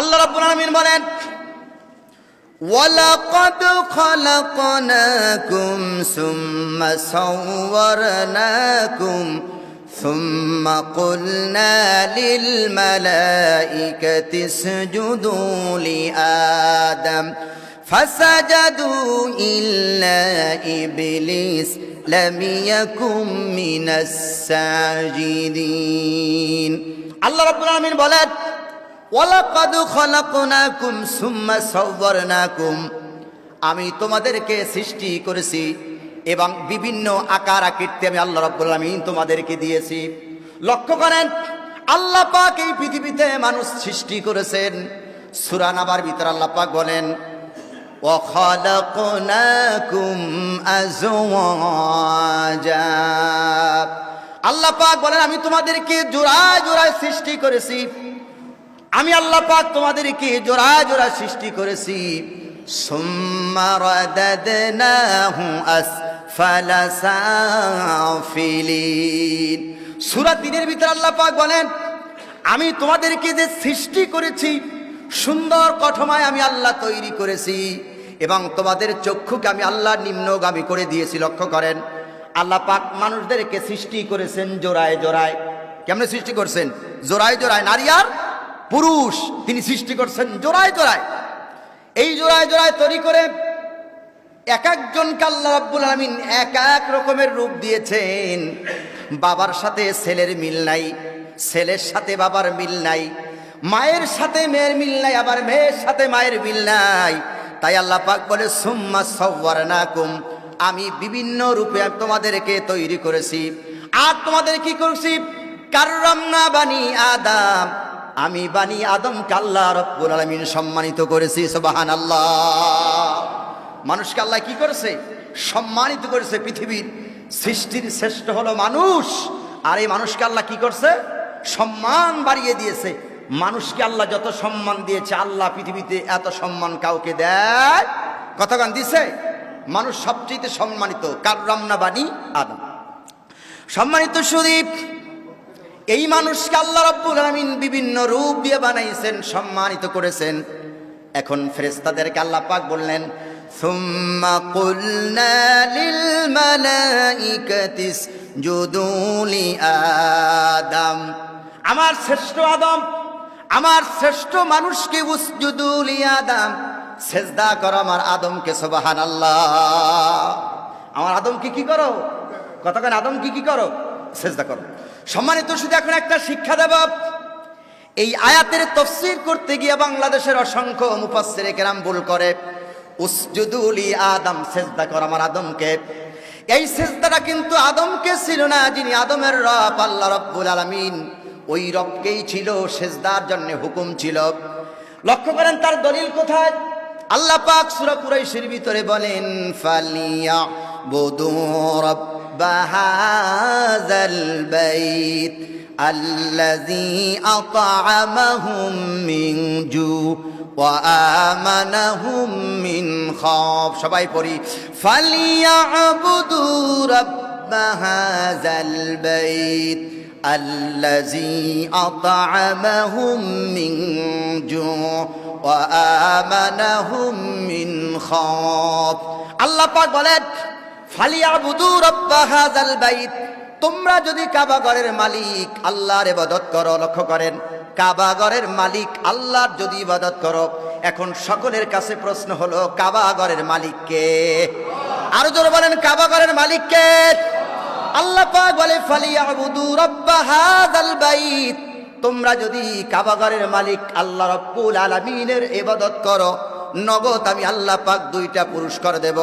আল্লাহ রাব্বুল আলামিন বলেন ولقد خلقناكم ثم صورناكم ثم قلنا للملائكة اسجدوا لآدم فسجدوا إلا إبليس لم يكن من الساجدين الله رب العالمين বলেন ওয়ালাকাদ খলাকনাকুম সুম্মা সাওয়ারনাকুম আমি তোমাদেরকে সৃষ্টি করেছি এবং বিভিন্ন আকার আকৃতি আমি আল্লাহ রাব্বুল আলামিন তোমাদেরকে দিয়েছি লক্ষ্য করেন আল্লাহ পাক এই পৃথিবীতে মানুষ সৃষ্টি করেছেন সূরা নাবার ভিতর আল্লাহ পাক বলেন وخلقناكم أزواجا আল্লাহ পাক বলেন আমি তোমাদেরকে জোড়ায় জোড়ায় সৃষ্টি করেছি আমি আল্লাহ পাক তোমাদেরকে জোড়া জোড়া সৃষ্টি করেছি। সূরা তিনের ভিতর আল্লাহ পাক বলেন, আমি তোমাদেরকে যে সৃষ্টি করেছি, সুন্দর কঠমায় আমি আল্লাহ তৈরি করেছি এবং তোমাদের চক্ষুকে আমি আল্লাহ নিম্নগামী করে দিয়েছি, লক্ষ্য করেন। আল্লাহ পাক মানুষদেরকে সৃষ্টি করেছেন জোড়ায় জোড়ায়। কেমনে সৃষ্টি করছেন? জোড়ায় জোড়ায়, নারী আর পুরুষ, তিনি সৃষ্টি করছেন জোড়ায় জোড়ায়। এই জোড়ায় জোড়ায় তৈরি করে এক একজনকে আল্লাহ রাব্বুল আলামিন এক এক রকমের রূপ দিয়েছেন। বাবার সাথে ছেলের মিল নাই, ছেলের সাথে বাবার মিল নাই, মায়ের সাথে মেয়ের মিল নাই, আবার মেয়ের সাথে মায়ের মিল নাই। তাই আল্লাহ পাক বলে, সুম্মা সাওয়ারনাকুম আমি বিভিন্ন রূপে তোমাদেরকে তৈরি করেছি। আর তোমাদের কি করেছি? কাররামনা বানি আদাম। আমি বানি আদম আল্লাহ রব্বুল আলামিন সম্মানিত করেছি, সুবহানাল্লাহ। মানুষকে আল্লাহ কি করেছে? সম্মানিত করেছে পৃথিবীর সৃষ্টির শ্রেষ্ঠ হলো মানুষ। আর এই মানুষকে আল্লাহ কি করছে? সম্মান বাড়িয়ে দিয়েছে। মানুষকে আল্লাহ যত সম্মান দিয়েছে, আল্লাহ পৃথিবীতে এত সম্মান কাউকে দেয়। কতক্ষণ দিছে? মানুষ সবচেয়ে সম্মানিত। কার রামনা বাণী আদম। সম্মানিত সুদীপ এই মানুষকে আল্লাহ রাব্বুল আলামিন বিভিন্ন রূপ দিয়ে বানাইছেন সম্মানিত করেছেন এখন ফেরেশতাদেরকে আল্লাহ পাক বললেন ثم قلنا للملائكة اسجدوا لآدم আমার শ্রেষ্ঠ আদম আমার শ্রেষ্ঠ মানুষকে উসজুদু লিআদম সেজদা করো আমার আদমকে সুবহানাল্লাহ আমার আদমকে কি করো কতক্ষণ আদমকে কি করো সেজদা করো সম্মানিত শুধু এখন একটা শিক্ষা দেব। এই আয়াতের তফসির করতে গিয়ে বাংলাদেশের অসংখ্য মুফাসসির কেরাম ভুল করে। উসজুদুলি আদম, সেজদা কর আমার আদমকে। এই সেজদাটা কিন্তু আদমকে ছিল না, যিনি আদমের রব, আল্লাহ রব্বুল আলামিন। ওই রবকেই ছিল, সেজদার জন্য হুকুম ছিল। লক্ষ্য করেন তার দলিল কোথায়? আল্লাহ পাক সূরা কুরাইশের ভিতরে বলেন, ফালিয়া বুদু رب هذا البيت الذي أطعمهم من جوع وآمنهم من خوف সবাই পড়ি فليعبدوا رب هذا البيت الذي أطعمهم من جوع وآمنهم من خوف আল্লাহ পাক বলেন তোমরা যদি কাবাগরের মালিক, আল্লাহর ইবাদত করো, লক্ষ্য করেন কাবাগরের মালিক আল্লাহর যদি ইবাদত করো। এখন সকলের কাছে প্রশ্ন হলো কাবাগরের মালিক কে? আরও জোরে বলেন কাবাগরের মালিক কে? আল্লাহ পাক বলে, ফালিয়াবুদু রব্বা হাযাল বাইত। তোমরা যদি কাবাগরের মালিক, আল্লাহ রব্বুল আলামিনের ইবাদত করো, নগদ আমি আল্লাহ পাক দুইটা পুরস্কার দেব।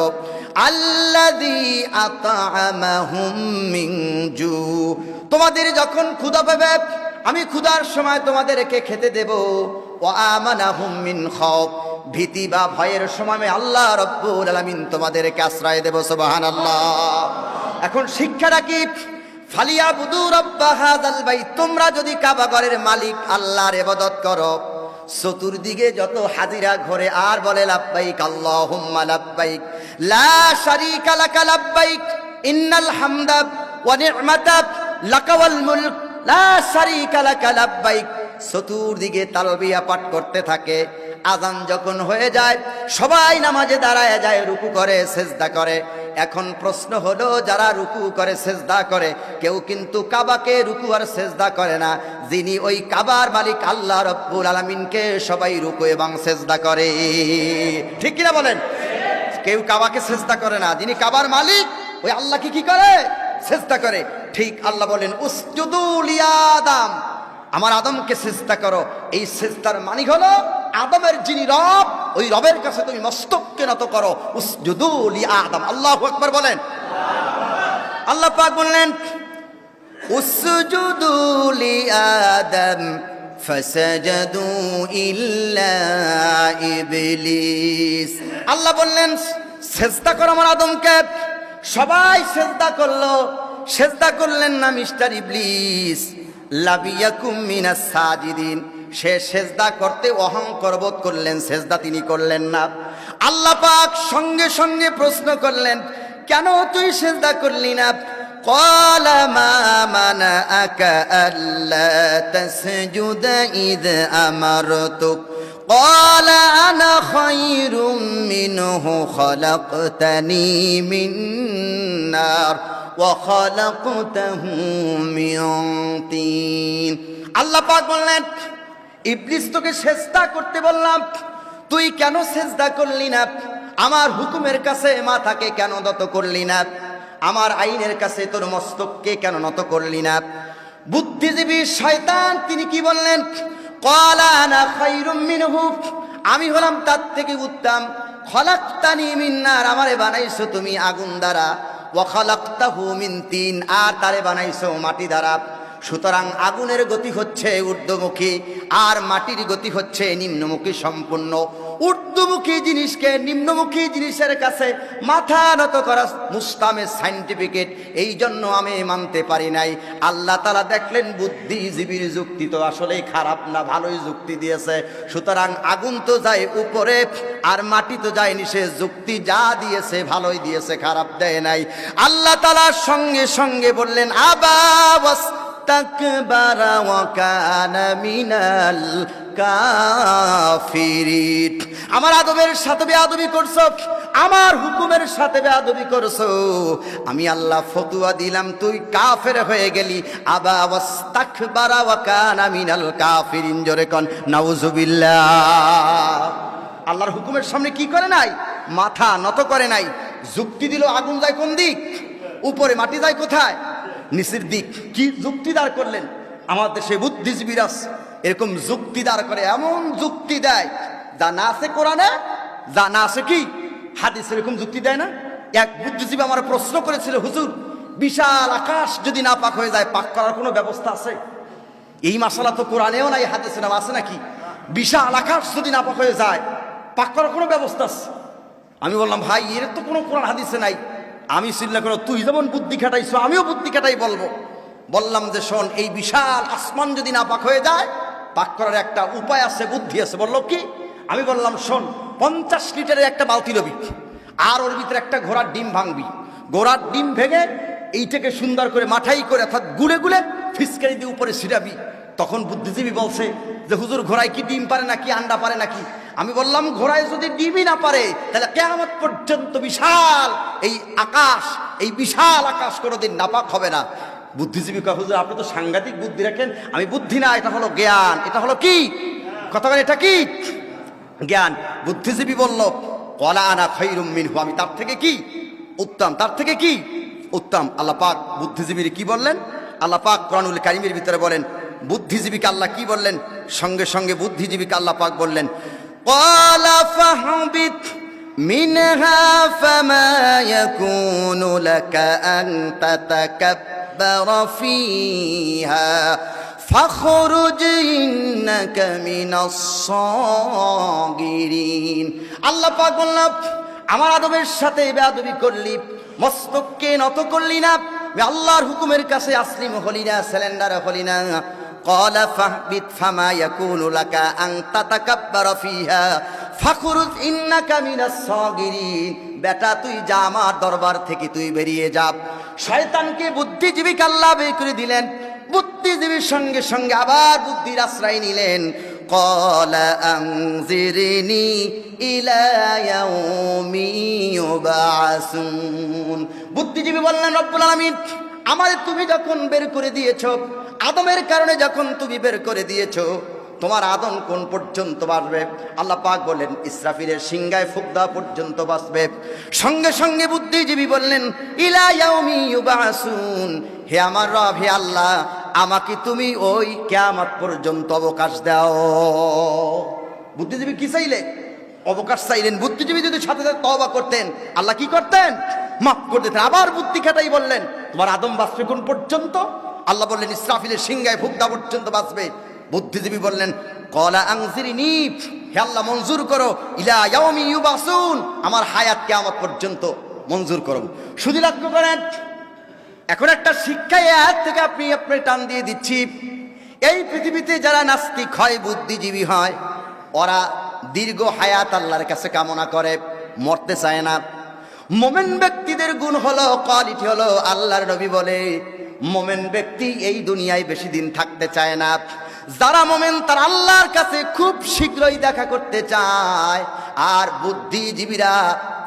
মিন জু। তোমাদের যখন ক্ষুধা পাবে, আমি ক্ষুধার সময় তোমাদেরকে খেতে দেব। ও আমানাহুম মিন খাউফ ভীতি বা ভয়ের সময় আল্লাহ রব্বুল আলামিন তোমাদেরকে আশ্রয় দেব আল্লাহ এখন শিক্ষাটা কি ফালিয়া বুদু রব্বা হাযাল বাইত। তোমরা যদি কাবাগরের মালিক, আল্লাহর ইবাদত করো চতুর্দিকে যত হাজিরা ঘরে আর বলে লাভবাইক আল্লাহুম্মা লাভবাইক লা লাকা লাভবাইক ইন্নাল হামদাব ওয়া নি'মাতা লাকাওয়াল মুলক, লা শারিকা লাকা লাব্বাইক। চতুর্দিকে তালবিয়া পাঠ করতে থাকে। আজান যখন হয়ে যায়, সবাই নামাজে দাঁড়ায় যায়, রুকু করে, সেজদা করে। এখন প্রশ্ন হলো, যারা রুকু করে, সেজদা করে, কেউ কিন্তু কাবাকে রুকু আর সেজদা করে না। যিনি ওই কাবার মালিক আল্লাহ রব্বুল আলমিনকে সবাই রুকু এবং সেজদা করে। ঠিক কিনা বলেন? কেউ কাবাকে সেজদা করে না। যিনি কাবার মালিক, ওই আল্লাহকে কি করে? সেজদা করে। ঠিক আল্লাহ বলেন উসজুদুল আদম আমার আদমকে সেজদা করো। এই সেজদার মানি হল আদমের যিনি রব, ওই রবের কাছে তুমি মস্তককে নত করো। উসজুদুলি আদম। আল্লাহ আকবর বলেন। আল্লাহ পাক বললেন উসজুদুলি আদম, ফসজদু ইল্লা ইবলিস। আল্লাহ বললেন, সেজদা করো আমার আদমকে। সবাই সেজদা করল। সেজদা করলেন না মিস্টার ইবলিস। লাবিয়াকুম মিনাস সাজিদিন সে সেজদা করতে অহংকর বোধ করলেন সেজদা তিনি করলেন না আল্লাহ পাক সঙ্গে সঙ্গে প্রশ্ন করলেন কেন তুই সেজদা করলি না قال ما منعك ألا تسجد إذ أمرتك قال أنا خير منه خلقتني من نار وخلقته من طين আল্লাহ পাক বললেন, ইবলিস তোকে সেজদা করতে বললাম, তুই কেন সেজদা করলি না? আমার হুকুমের কাছে মাথাকে কেন নত করলি না? আমার আইনের কাছে তোর মস্তককে কেন নত করলি না? বুদ্ধিজীবী শয়তান, তিনি কি বললেন কলা মিনহু, আমি হলাম তার থেকে উত্তম। খলাক্তানি মিন্নার আমারে বানাইছো তুমি আগুন দ্বারা। ও খলাক্তাহু মিন তিন, আর তারে বানাইছো মাটি দ্বারা। সুতরাং আগুনের গতি হচ্ছে ঊর্ধ্বমুখী, আর মাটির গতি হচ্ছে নিম্নমুখী সম্পূর্ণ। ঊর্ধ্বমুখী জিনিসকে, নিম্নমুখী জিনিসের কাছে মাথা নত করা মুস্তামে সাইন্টিফিকেট। এই জন্য আমি মানতে পারি নাই। আল্লাহ তালা দেখলেন বুদ্ধিজীবীর যুক্তি তো আসলেই খারাপ না, ভালোই যুক্তি দিয়েছে। সুতরাং আগুন তো যায় উপরে আর মাটি তো যায় নিষে যুক্তি যা দিয়েছে ভালোই দিয়েছে, খারাপ দেয় নাই। আল্লাহ তালার সঙ্গে সঙ্গে বললেন আবাস মিনাল কাফিরিন আমার আদবের সাথে বেআবি করছ? আমার হুকুমের সাথে বেআবি করছ? আমি আল্লাহ ফতুয়া দিলাম, তুই কাফের হয়ে গেলি। আবা ওয়াস্তাকবারা ওয়া কানা মিনাল কাফিরিন, জোরে কন, নাউজুবিল্লাহ। আল্লাহর হুকুমের সামনে কি করে নাই? মাথা নত করে নাই। যুক্তি দিল, আগুন যায় কোন দিক? উপরে মাটি যায় কোথায়? নিচের দিক। কি যুক্তি দাঁড় করলেন? আমার দেশে বুদ্ধিজীবীরা এরকম যুক্তিদার করে, এমন যুক্তি দেয়, যা না আছে কোরআনে, যা না আছে কি? হাদিস এরকম যুক্তি দেয় না? এক বুদ্ধিজীবী আমার প্রশ্ন করেছিল, হুজুর, বিশাল আকাশ যদি না পাক হয়ে যায়, পাক করার কোনো ব্যবস্থা আছে? এই মশালা তো কোরআনেও নাই, হাদিসে নাম আছে নাকি? বিশাল আকাশ যদি না পাক হয়ে যায়, পাক করার কোনো ব্যবস্থা আছে? আমি বললাম, ভাই, এর তো কোনো কোরআন হাদিসে নাই। আমি চিল্লা করো, তুই যেমন বুদ্ধি খাটাইছো, আমিও বুদ্ধি খাটাই বলব। বললাম যে, শোন, এই বিশাল আসমান যদি না পাক হয়ে যায় পাক করার একটা উপায় আছে, বুদ্ধি আছে। বলল, কি? আমি বললাম, শোন, পঞ্চাশ লিটারের একটা বালতি লবি আর ওর ভিতরে একটা ঘোড়ার ডিম ভাঙবি। ঘোড়ার ডিম ভেঙে এইটাকে সুন্দর করে মাঠাই করে অর্থাৎ গুলে গুলে ফিসকারি দিয়ে উপরে ছিটাবি তখন বুদ্ধিজীবী বলছে যে, হুজুর, ঘোড়ায় কি ডিম পারে নাকি, আন্ডা পারে নাকি? আমি বললাম, ঘোড়ায় যদি ডিমই না পারে, তাহলে কেমন পর্যন্ত বিশাল এই আকাশ, এই বিশাল আকাশ কোনোদিন নাপাক হবে না। বুদ্ধিজীবী হুজুর, আপনি তো সাংঘাতিক বুদ্ধি রাখেন। আমি বুদ্ধি না, এটা হলো জ্ঞান। এটা হলো কি? বলে এটা কি? জ্ঞান। বুদ্ধিজীবী বলল, কলা আনা খৈরুম মিনহু। আমি তার থেকে কি? উত্তম। তার থেকে কি? উত্তম। আল্লাহ পাক বুদ্ধিজীবীর কি বললেন? আল্লাহ পাক কোরআনুল কারিমের ভিতরে বলেন, বুদ্ধিজীবীকে আল্লাহ কি বললেন? সঙ্গে সঙ্গে বুদ্ধিজীবীকে আল্লাহ পাক বললেন মিনহা ফামা ইয়াকুনু লাকা আন তাতাকাব্বার أن تتكبر فيها فاخرج إنك من الصاغرين আল্লাহ পাক বললাম আমার আদবের সাথে বেয়াদবি করলি মস্তককে নত করলি না আমি আল্লাহর হুকুমের কাছে আসলিম হলি না সিলিন্ডার হলি না قال فاهبط فما يكون لك أن تتكبر فيها فخرج إنك من الصاغرين বেটা তুই যা আমার দরবার থেকে তুই বেরিয়ে যা শয়তানকে বুদ্ধিজীবী আল্লাহ বের করে দিলেন বুদ্ধিজীবীর সঙ্গে সঙ্গে আবার বুদ্ধির আশ্রয় নিলেন قال أنذرني إلى يوم يبعثون বুদ্ধিজীবী বললেন রব্বুল আলামিন আমাদের তুমি যখন বের করে দিয়েছো আদমের কারণে যখন তুমি বের করে দিয়েছো তোমার আদম কোন পর্যন্ত বাঁচবে? আল্লাহ পাক বললেন ইসরাফিলের সিংগায় ফুক দেওয়া পর্যন্ত বাঁচবে। সঙ্গে সঙ্গে বুদ্ধিজীবী বললেন, ইলা ইয়াউমি ইউবাসুন। হে আমার রব, হে আল্লাহ, আমাকে তুমি ওই কিয়ামত পর্যন্ত অবকাশ দাও। বুদ্ধিজীবী কি চাইলে? অবকাশ চাইলেন। বুদ্ধিজীবী যদি সাথে সাথে তবা করতেন, আল্লাহ কি করতেন? মাফ করে দিতেন। আবার বুদ্ধি খাটাই বললেন, তোমার আদম বাঁচবে কোন পর্যন্ত? আল্লাহ বললেন, ইসরাফিলের সিংগায় ফুকদা পর্যন্ত বাঁচবে। বুদ্ধিজীবী বললেন, কলা আংজিরি নিপ, হে আল্লাহ মঞ্জুর করো, ইলা ইউবাসুন, আমার হায়াত কিয়ামত পর্যন্ত মঞ্জুর করো। শুধু লক্ষ্য করেন, এখন একটা শিক্ষা এই আয়াত থেকে আপনি আপনি টান দিয়ে দিচ্ছি। এই পৃথিবীতে যারা নাস্তিক হয়, বুদ্ধিজীবী হয়, ওরা দীর্ঘ হায়াত আল্লাহর কাছে কামনা করে, মরতে চায় না। মোমেন ব্যক্তিদের গুণ হলো, কোয়ালিটি হলো আল্লাহর নবী বলে, মোমেন ব্যক্তি এই দুনিয়ায় বেশি দিন থাকতে চায় না। যারা মোমেন তার আল্লাহর কাছে খুব শীঘ্রই দেখা করতে চায়। আর বুদ্ধিজীবীরা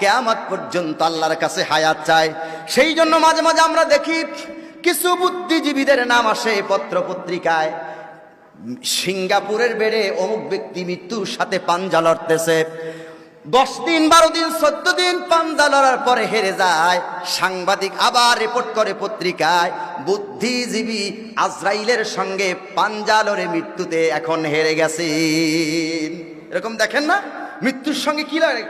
কেয়ামত পর্যন্ত আল্লাহর কাছে হায়াত চায়। সেই জন্য মাঝে মাঝে আমরা দেখি কিছু বুদ্ধিজীবীদের নাম আসে পত্র পত্রিকায় সিঙ্গাপুরের বেড়ে অমুক ব্যক্তি মৃত্যুর সাথে পাঞ্জা লড়তেছে। দশ দিন, বারো দিন, চোদ্দ দিন পাঞ্জা লড়ার পরে হেরে যায়। সাংবাদিক আবার রিপোর্ট করে পত্রিকায়, বুদ্ধিজীবী আজরাইলের সঙ্গে পাঞ্জা লড়ে মৃত্যুতে এখন হেরে গেছে। এরকম দেখেন না? মৃত্যুর সঙ্গে কি লাগে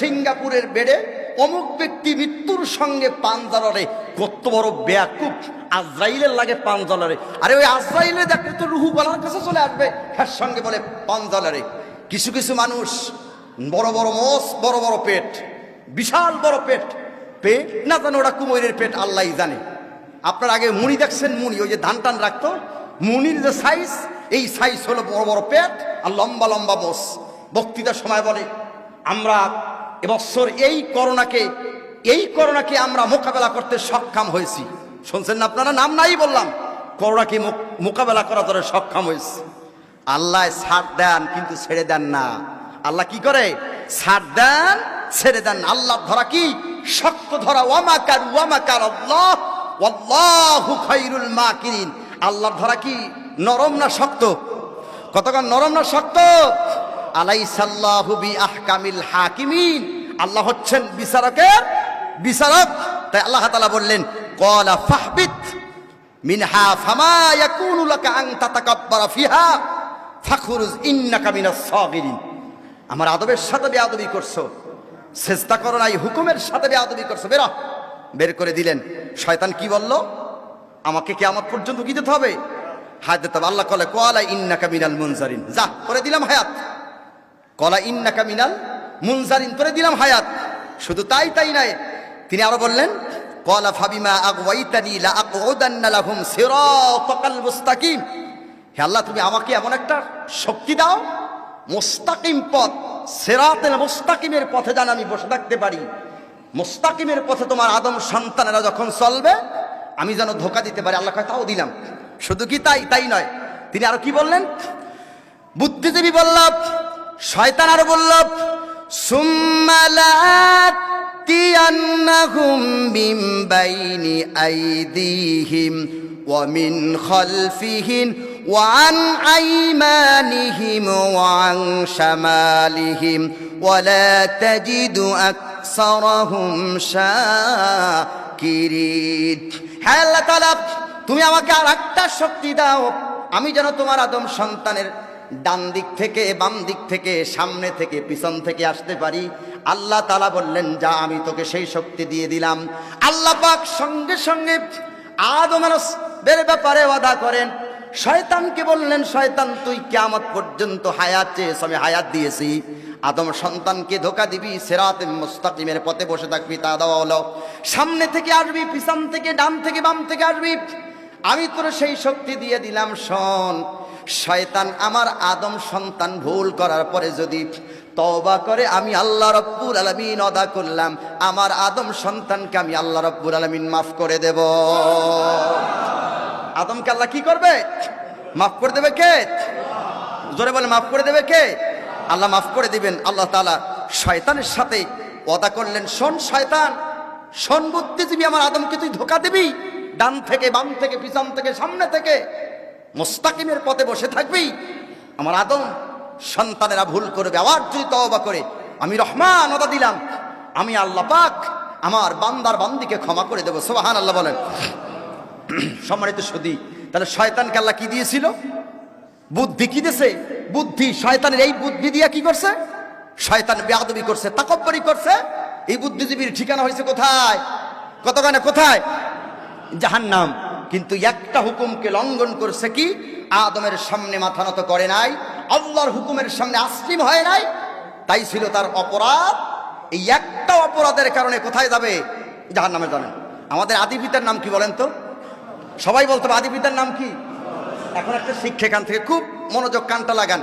সিঙ্গাপুরের বেডে অমুক ব্যক্তি মৃত্যুর সঙ্গে পাঞ্জালরে কত বড় বেয়াকুব আজরাইলের লাগে পাঞ্জালরে আরে ওই আজরাইলে দেখলে তো রুহু বলার কাছে চলে আসবে। হ্যার সঙ্গে বলে পাঞ্জালরে কিছু কিছু মানুষ বড় বড় মোষ, বড় বড় পেট, বিশাল বড় পেট। পেট না জানো ওটা কুমোরের পেট, আল্লাহ জানে। আপনার আগে মুনি দেখছেন মুনি ওই যে ধান টান রাখতো। মুনির যে সাইজ এই সাইজ হলো বড় বড় পেট আর লম্বা লম্বা মোষ। বক্তৃতার সময় বলে, আমরা এবছর এই করোনাকে এই করোনাকে আমরা মোকাবেলা করতে সক্ষম হয়েছি। শুনছেন না আপনারা? নাম নাই বললাম। করোনাকে মোকাবেলা করা ধরে সক্ষম হয়েছে। আল্লাহ ছাড় দেন, কিন্তু ছেড়ে দেন না। আল্লাহ কি করে? ছাড় দেন, ছেড়ে দেন। আল্লাহ ধরা কি? শক্ত ধরা। ওয়ামাকার ওয়ামাকার আল্লাহ। ওয়াল্লাহু খাইরুল মাকিরিন। আল্লাহর ধরা কি? নরম না শক্ত? কতক্ষণ নরম না শক্ত? আলাইসাল্লাহু বি আহকামিল হাকিমিন। আল্লাহ হচ্ছেন বিচারকের বিচারক। তাই আল্লাহ তাআলা বললেন কলা ফাহবিত মিনহা ফামা ইয়াকুনু লাকা আন তাতাকাব্বারা ফিহা ফাখরুজ ইন্নাকা মিনাস সাগিরিন। আমার আদবের সাথে বেয়াদবি করছ। চেষ্টা করো নাই, হুকুমের সাথে বেয়াদবি করছ। বেরো। বের করে দিলেন। শয়তান কি বলল? আমাকে কিয়ামত পর্যন্ত কি দিতে হবে? হায়াত দিতে হবে আল্লাহ কলে কোয়ালা ইন্নাকা মিনাল মুনজারিন। যা, করে দিলাম হায়াত। কলা ইন্নাকা মিনাল মুনজারিন, করে দিলাম হায়াত। শুধু তাই তাই নয়, তিনি আরও বললেন, কলা ফাবিমা আগওয়াইতানি লা আকউদান্না লাহুম সিরাতাকাল মুস্তাকিম। হে আল্লাহ, তুমি আমাকে এমন একটা শক্তি দাও মুস্তাকিম পথ, সেরাতেল মোস্তাকিমের পথে যেন আমি বসে থাকতে পারি। মোস্তাকিমের পথে তোমার আদম সন্তানেরা যখন চলবে, আমি যেন ধোকা দিতে পারি। আল্লাহ তাও দিলাম। শুধু কি তাই? তাই নয়। তিনি আরও কি বললেন? বুদ্ধিজীবী বলল, শয়তান আরও বলল সুম্মালাতিয়ান্নাহুম বাইনি আইদিহিম মিন وعن أيمانهم وعن شمالهم ولا تجد أكثرهم شاكرين হ্যাঁ আল্লাহ তাআলা তুমি আমাকে আর একটা শক্তি দাও আমি যেন তোমার আদম সন্তানের ডান দিক থেকে বাম দিক থেকে সামনে থেকে পিছন থেকে আসতে পারি আল্লাহ তালা বললেন যা আমি তোকে সেই শক্তি দিয়ে দিলাম আল্লাহ পাক সঙ্গে সঙ্গে আদমের বের ব্যাপারে ওয়াদা করেন শয়তানকে বললেন, শয়তান, তুই কেমত পর্যন্ত হায়াত চেয়েছ, আমি হায়াত দিয়েছি। আদম সন্তানকে ধোকা দিবি সেরাতে মুস্তাকিমের পথে বসে থাকবি, তা দেওয়া হলো। সামনে থেকে আসবি, পিছন থেকে, ডান থেকে, বাম থেকে আসবি। আমি তোর সেই শক্তি দিয়ে দিলাম, শোন। শয়তান আমার আদম সন্তান ভুল করার পরে যদি তওবা করে, আমি আল্লাহ রব্বুর আলমিন অদা করলাম, আমার আদম সন্তানকে আমি আল্লাহ রব্বুর আলমিন মাফ করে দেব। আদমকে আল্লাহ কি করবে? মাফ করে দেবে কে? জোরে বলে মাফ করে দেবে কে? আল্লাহ মাফ করে দিবেন। আল্লাহ তাআলা শয়তানের সাথে ওয়াদা করলেন, শোন শয়তান, শোন বুদ্ধিজীবী আমার আদমকে তুই ধোকা দিবি? ডান থেকে, বাম থেকে, পিছন থেকে, সামনে থেকে মোস্তাকিমের পথে বসে থাকবি। আমার আদম সন্তানেরা ভুল করবে। আবার যদি তওবা করে, আমি রহমান ওদা দিলাম। আমি আল্লাহ পাক আমার বান্দার বান্দিকে ক্ষমা করে দেবো। সোহান আল্লাহ বলেন। সম্মানিত সদী, তাহলে শয়তানকে আল্লাহ কি দিয়েছিল? বুদ্ধি কি দিয়েছে? বুদ্ধি, শয়তানের এই বুদ্ধি দিয়ে কি করছে? শয়তান বেয়াদবি করছে, তাকব্বরি করছে। এই বুদ্ধিজীবীর ঠিকানা হয়েছে কোথায়? কতখানে কোথায়? জাহান্নাম। কিন্তু একটা হুকুমকে লঙ্ঘন করছে কি? আদমের সামনে মাথা নত করে নাই, আল্লাহর হুকুমের সামনে আসলিম হয় নাই, তাই ছিল তার অপরাধ। এই একটা অপরাধের কারণে কোথায় যাবে? জাহান নামে জানেন আমাদের আদি পিতার নাম কি বলেন তো? সবাই বলতে হবে আদি পিতার নাম কি এখন একটা শিক্ষা এখান থেকে খুব মনোযোগ কানটা লাগান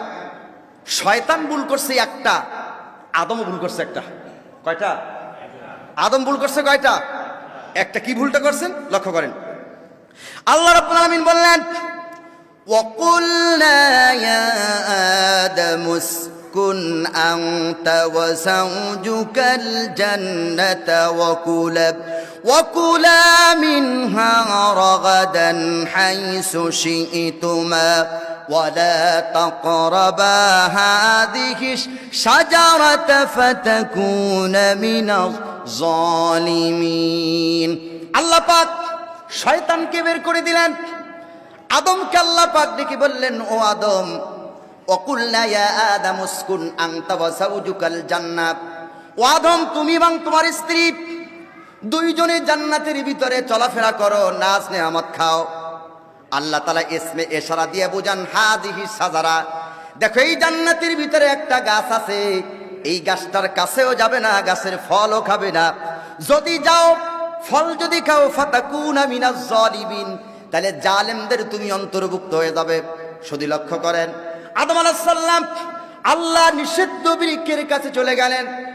শয়তান ভুল করছে একটা আদমও ভুল করছে একটা কয়টা আদম ভুল করছে কয়টা একটা কি ভুলটা করছেন লক্ষ্য করেন আল্লাহ রাব্বুল আলামিন বললেন وقلنا يا آدم اسكن أنت وزوجك الجنة وكلا وكلا منها رغدا حيث شئتما ولا تقربا هذه الشجرة فتكون من الظالمين আল্লাহ পাক শয়তানকে বের করে দিলেন আদমকে আল্লাহ পাক ডেকে বললেন ও আদম অকুল্লা ইয়া আদম উসকুন আনতা ওয়া যাওজুকাল জান্নাত ও আদম তুমি এবং তোমার স্ত্রী দুইজনে জান্নাতের ভিতরে চলাফেরা করো, নাচ নেয়ামত খাও। আল্লাহ তালা এসমে এশারা দিয়ে বুঝান, হাদিহি সাজারা। দেখো, এই জান্নাতের ভিতরে একটা গাছ আছে। এই গাছটার কাছেও যাবে না, গাছের ফলও খাবে না। যদি যাও, ফল যদি খাও, ফাতাকুনা মিনাজ জালিমিন। তাহলে জালেমদের তুমি অন্তর্ভুক্ত হয়ে যাবে। শুধু লক্ষ্য করেন। আদম আলাহিসাল্লাম আল্লাহ নিষিদ্ধ বৃক্ষের কাছে চলে গেলেন।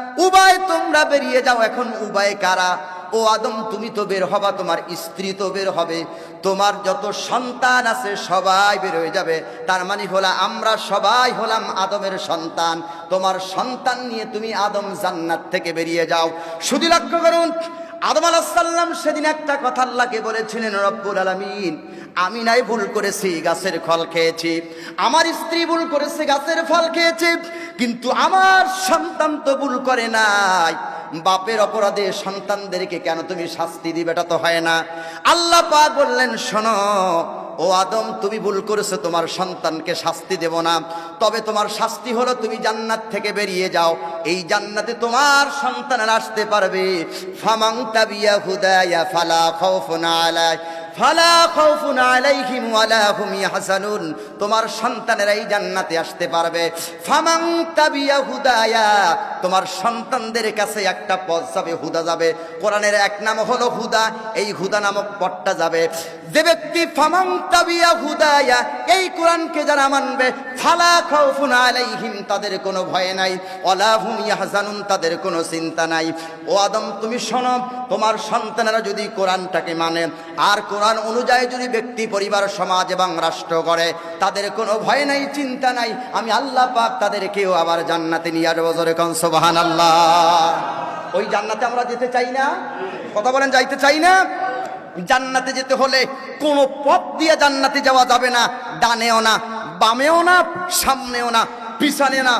উবায়, তোমরা বেরিয়ে যাও। এখন উবায় কারা? ও আদম, তুমি তো বের হবা, তোমার স্ত্রী তো বের হবে। তোমার যত সন্তান আছে, সবাই বের হয়ে যাবে। তার মানে হলো, আমরা সবাই হলাম আদমের সন্তান। তোমার সন্তান নিয়ে তুমি আদম জান্নাত থেকে বেরিয়ে যাও। শুধু লক্ষ্য করুন আদম আলাহাল্লাম সেদিন একটা কথা আল্লাহকে বলেছিলেন, রব্বুল আলমিন, আমি নাই ভুল করেছি, গাছের ফল খেয়েছি। আমার স্ত্রী ভুল করেছে, গাছের ফল খেয়েছে, কিন্তু আমার সন্তান তো ভুল করে নাই। বাপের অপরাধে সন্তানদেরকে কেন তুমি শাস্তি দিবে? তো হয় না। আল্লাহ পাক বললেন, শোনো, ও আদম, তুমি ভুল করেছ, তোমার সন্তানকে শাস্তি দেব না। তবে তোমার শাস্তি হলো তুমি জান্নাত থেকে বেরিয়ে যাও। এই জান্নাতে তোমার সন্তানেরা আসতে পারবে। ফামাং তাবিয়া হুদায়া ফালা খাউফুন আলাই, ফালা খাউফুন আলাইহিম ওয়ালা হুম ইয়াহজানুন। তোমার সন্তানেরা এই জান্নাতে আসতে পারবে। ফামাং তাবিয়া হুদায়া, তোমার সন্তানদের কাছে একটা পথ যাবে, হুদা যাবে। কোরআনের এক নাম হলো হুদা, এই হুদা নামক পথটা যাবে। যে ব্যক্তি ফামাং তাবিয়া হুদায়া, এই কোরআনকে যারা মানবে, ফালা খাউফুন আলাইহিম, তাদের কোনো ভয় নাই। ওয়ালা হুম ইয়াহজানুন, তাদের কোনো চিন্তা নাই। ও আদম, তুমি শোনো, তোমার সন্তানেরা যদি কোরআনটাকে মানে আর কোরআন অনুযায়ী যদি ব্যক্তি, পরিবার, সমাজ এবং রাষ্ট্র করে, তাদের কোনো ভয় নাই, চিন্তা নাই। আমি আল্লাহ পাক তাদেরকেও আবার জান্নাতে নিয়ে জোরে কন সোবাহান আল্লাহ ওই জান্নাতে আমরা যেতে চাই না। কথা বলেন, যাইতে চাই না। জান্নাতে যেতে হলে কোনো পথ দিয়ে জান্নাতে যাওয়া যাবে না। ডানেও না, বামেও না, সামনেও না, পিছনে না।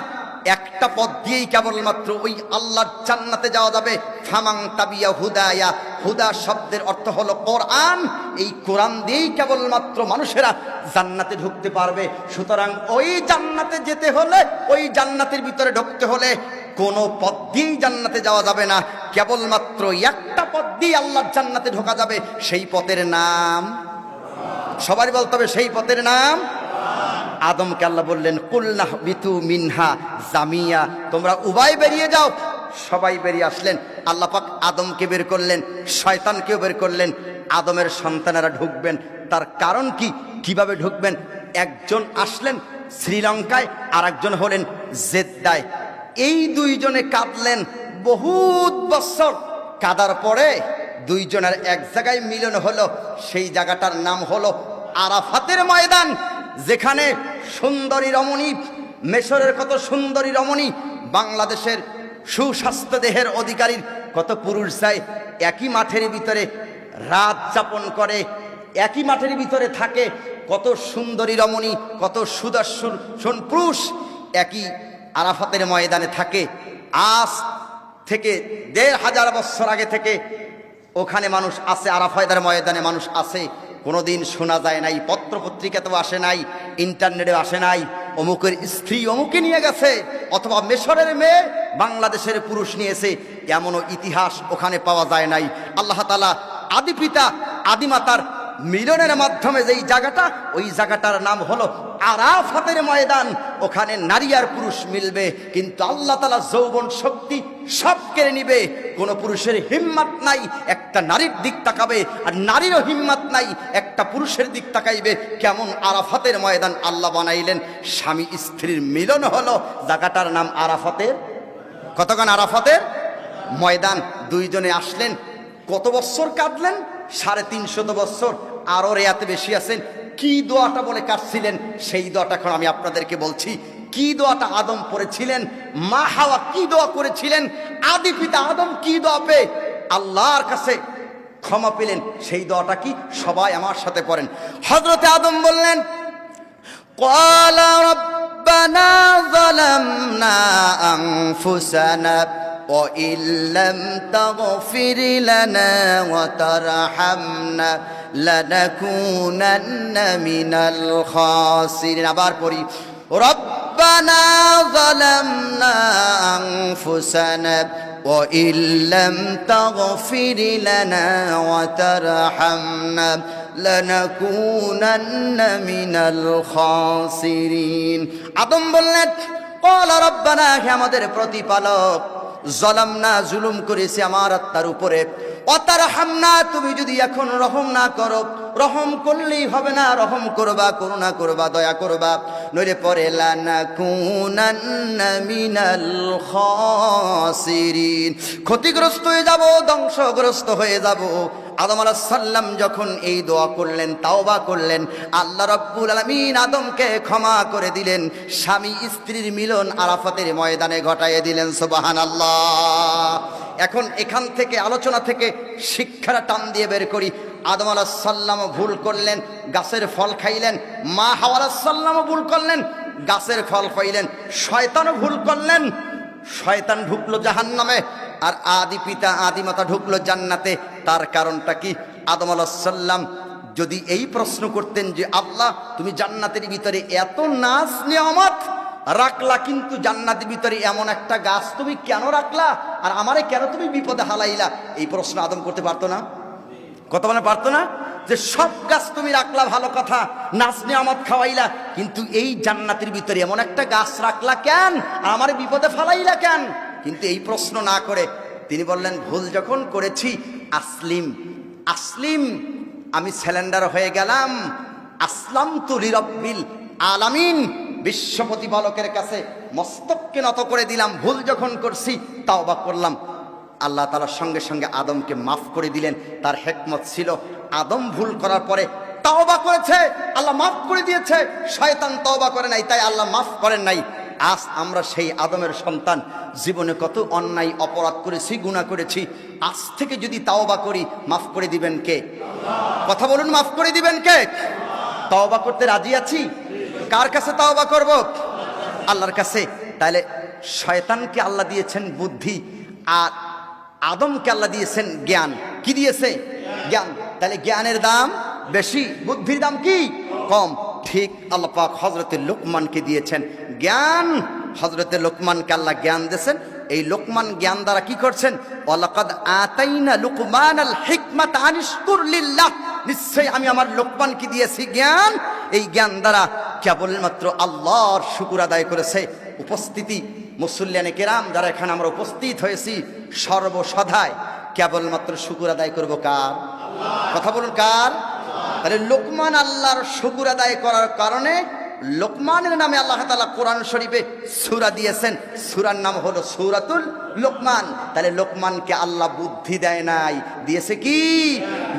একটা পথ দিয়েই কেবলমাত্র ওই আল্লাহর জান্নাতে যাওয়া যাবে। ফামাং তাবিয়া হুদায়া হুদা শব্দের অর্থ হলো কোরআন। এই কোরআন দিয়েই কেবলমাত্র মানুষেরা জান্নাতে ঢুকতে পারবে। সুতরাং ওই জান্নাতে যেতে হলে, ওই জান্নাতের ভিতরে ঢুকতে হলে কোনো পথ দিয়েই জান্নাতে যাওয়া যাবে না। কেবলমাত্র একটা পথ দিয়ে আল্লাহর জান্নাতে ঢোকা যাবে, সেই পথের নাম। সবারই বলতে হবে, সেই পথের নাম। আদমকে আল্লাহ বললেন কুল্লাহ বিতু মিনহা জামিয়া। তোমরা উভয় বেরিয়ে যাও সবাই বেরিয়ে আসলেন। আল্লাহ পাক আদমকে বের করলেন, শয়তানকেও বের করলেন। আদমের সন্তানেরা ঢুকবেন। তার কারণ কি? কীভাবে ঢুকবেন? একজন আসলেন শ্রীলঙ্কায় আর একজন হলেন জেদ্দায়। এই দুইজনে কাঁদলেন বহুত বছর। কাদার পরে দুইজনের এক জায়গায় মিলন হলো। সেই জায়গাটার নাম হলো আরাফাতের ময়দান, যেখানে সুন্দরী রমণী, মেশরের কত সুন্দরী রমণী, বাংলাদেশের সুস্বাস্থ্য দেহের অধিকারীর কত পুরুষ যায় একই মাঠের ভিতরে রাত যাপন করে, একই মাঠের ভিতরে থাকে। কত সুন্দরী রমণী, কত সুদর্শন, সুন পুরুষ একই আরাফাতের ময়দানে থাকে। আজ থেকে দেড় হাজার বছর আগে থেকে ওখানে মানুষ আছে, আরাফায়দার ময়দানে মানুষ আছে। কোনোদিন শোনা যায় নাই পত্র পত্রিকাতেও আসে নাই, ইন্টারনেটেও আসে নাই। অমুকের স্ত্রী অমুকে নিয়ে গেছে, অথবা মেশরের মেয়ে বাংলাদেশের পুরুষ নিয়েছে, এমনও ইতিহাস ওখানে পাওয়া যায় নাই। আল্লাহ তালা আদি পিতা আদিমাতার মিলনের মাধ্যমে যেই জায়গাটা, ওই জায়গাটার নাম হলো আরাফাতের ময়দান। ওখানে নারী আর পুরুষ মিলবে, কিন্তু আল্লাহ তালা যৌবন শক্তি সব কেড়ে নিবে। কোনো পুরুষের হিম্মত নাই, একটা নারীর দিক তাকাবে, আর নারীরও হিম্মত নাই, একটা পুরুষের দিক তাকাইবে। কেমন আরাফাতের ময়দান আল্লাহ বানাইলেন। স্বামী স্ত্রীর মিলন হলো জায়গাটার নাম আরাফাতের কতক্ষণ আরাফাতের ময়দান। দুইজনে আসলেন, কত বছর কাঁদলেন? সাড়ে তিনশত বছর। আরও রেয়াতে বেশি আছেন কি দোয়াটা বলে কাটছিলেন সেই দোয়াটা এখন আমি আপনাদেরকে বলছি কি দোয়াটা আদম পড়েছিলেন মা হাওয়া কি দোয়া করেছিলেন আদি পিতা আদম কি দোয়া পেয়ে আল্লাহর কাছে ক্ষমা পেলেন সেই দোয়াটা কি সবাই আমার সাথে পড়েন হজরতে আদম বললেন قال ربنا ظلمنا أنفسنا وإن لم تغفر لنا وترحمنا لنكونن من الخاسرين আবার পড়ি ربنا ظلمنا أنفسنا وإن لم تغفر لنا وترحمنا لنكونن من الخاسرين আদম বললেন قال ربنا হে আমাদের প্রতিপালক জলাম না, জুলুম করেছে আমার আত্মার উপরে। অতার হামনা তুমি যদি এখন রহম না করো, রহম করলেই হবে না, রহম করবা, করুণা করবা, দয়া করবা। নইলে পরে ক্ষতিগ্রস্ত হয়ে যাব, ধ্বংসগ্রস্ত হয়ে যাব। আদম আলাহ সাল্লাম যখন এই দোয়া করলেন, তাওবা করলেন, আল্লাহ রব্বুল আলমিন আদমকে ক্ষমা করে দিলেন, স্বামী স্ত্রীর মিলন আরাফাতের ময়দানে ঘটাইয়ে দিলেন সুবাহান আল্লাহ এখন এখান থেকে, আলোচনা থেকে শিক্ষাটা টান দিয়ে বের করি। আদম আলাহ সাল্লামও ভুল করলেন, গাছের ফল খাইলেন, মা হাওয়া সাল্লামও ভুল করলেন, গাছের ফল খাইলেন শয়তানও ভুল করলেন, শয়তান ঢুকলো জাহান নামে আর আদি পিতা আদি মাতা ঢুকলো জান্নাতে। তার কারণটা কি? আদম আলাহাল্লাম যদি এই প্রশ্ন করতেন যে, আল্লাহ, তুমি জান্নাতের ভিতরে এত নাচ নিয়ামত রাখলা, কিন্তু জান্নাতের ভিতরে এমন একটা গাছ তুমি কেন রাখলা? আর আমারে কেন তুমি বিপদে হালাইলা? এই প্রশ্ন আদম করতে পারতো না। কত মানে পারতো না? যে, সব গাছ তুমি রাখলা, ভালো কথা নাচ নিয়ামত খাওয়াইলা, কিন্তু এই জান্নাতের ভিতরে এমন একটা গাছ রাখলা কেন? আমার বিপদে ফালাইলা কেন? কিন্তু এই প্রশ্ন না করে তিনি বললেন, ভুল যখন করেছি, আসলিম। আসলিম, আমি সিলিন্ডার হয়ে গেলাম। আসলাম তুলি রব্বিল আলামিন। বিশ্ব প্রতিপালকের কাছে মস্তককে নত করে দিলাম, ভুল যখন করছি তাও বা করলাম। আল্লাহ তালার সঙ্গে সঙ্গে আদমকে মাফ করে দিলেন। তার হেকমত ছিল, আদম ভুল করার পরে তওবা করেছে, আল্লাহ মাফ করে দিয়েছে। শয়তান তওবা করে নাই, তাই আল্লাহ মাফ করেন নাই। আজ আমরা সেই আদমের সন্তান। জীবনে কত অন্যায়, অপরাধ করেছি গুণা করেছি, আজ থেকে যদি তাওবা করি, মাফ করে দিবেন কে? কথা বলুন, মাফ করে দিবেন কে? তওবা করতে রাজি আছি? কার কাছে তওবা করব? আল্লাহর কাছে। তাহলে শয়তানকে আল্লাহ দিয়েছেন বুদ্ধি, আর আদমকে আল্লাহ দিয়েছেন জ্ঞান। কি দিয়েছে? জ্ঞান। তাহলে জ্ঞানের দাম বেশি, বুদ্ধির দাম কি? কম। ঠিক আল্লাহ পাক হজরতে লোকমানকে দিয়েছেন। জ্ঞান। হজরতে লোকমানকে আল্লাহ জ্ঞান দিয়েছেন। এই লোকমান জ্ঞান দ্বারা কি করছেন? ওয়ালাকাদ আতাইনা লুকমান আল হিকমাত আনিশকুর লিল্লাহ। নিশ্চয়ই আমি আমার লোকমানকে দিয়েছি জ্ঞান। এই জ্ঞান দ্বারা কেবলমাত্র আল্লাহর শুকুর আদায় করেছে উপস্থিতি। মুসল্লিয়ানে কেরাম যারা এখানে আমরা উপস্থিত হয়েছি, সর্বসদায় কেবলমাত্র শুকুর আদায় করব কার? কথা বলুন কার? তাহলে লোকমান আল্লাহর শুকুর আদায় করার কারণে লোকমানের নামে আল্লাহ তালা কোরআন শরীফে সুরা দিয়েছেন। সুরার নাম হলো সুরাতুল লোকমান। তাহলে লোকমানকে আল্লাহ বুদ্ধি দেয় নাই। দিয়েছে কি?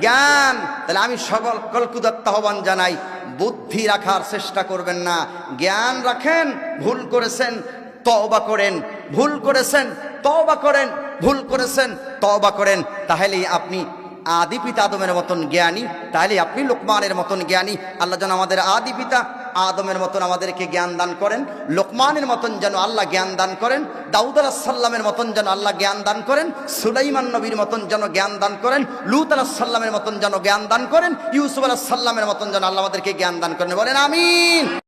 জ্ঞান। তাহলে আমি সকল কলকুদত্ত আহ্বান জানাই, বুদ্ধি রাখার চেষ্টা করবেন না। জ্ঞান রাখেন, ভুল করেছেন, তওবা করেন। ভুল করেছেন, তওবা করেন, ভুল করেছেন, তওবা করেন। তাহলেই আপনি আদি পিতা আদমের মতন জ্ঞানী তাহলে আপনি লোকমানের মতন জ্ঞানী। আল্লাহ যেন আমাদের আদি পিতা আদমের মতন আমাদেরকে জ্ঞান দান করেন, লোকমানের মতন যেন আল্লাহ জ্ঞান দান করেন, দাউদ আলাহ সাল্লামের মতন যেন আল্লাহ জ্ঞান দান করেন, সুলাইমান নবীর মতন যেন জ্ঞান দান করেন, লুত আলাহ সাল্লামের মতন যেন জ্ঞান দান করেন, ইউসুফ আলাহ সাল্লামের মতন যেন আল্লাহ আমাদেরকে জ্ঞান দান করেন। বলেন আমিন।